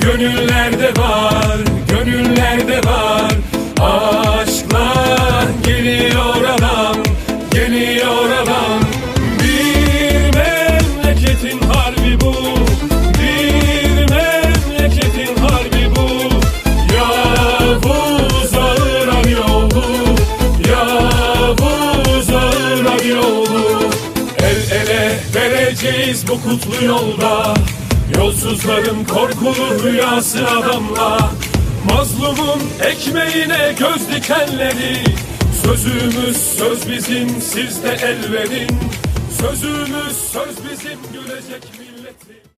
Gönüllerde var, gönüllerde var. Aşkla geliyor adam, geliyor adam. Bir memleketin harbi bu Bir memleketin harbi bu. Yavuz ağır yolu Yavuz ağır yolu. El ele vereceğiz bu kutlu yolda Yolsuzların korkulu rüyası adamla. Mazlumun ekmeğine göz dikenleri. Sözümüz söz bizim siz de el verin Sözümüz söz bizim gülecek milleti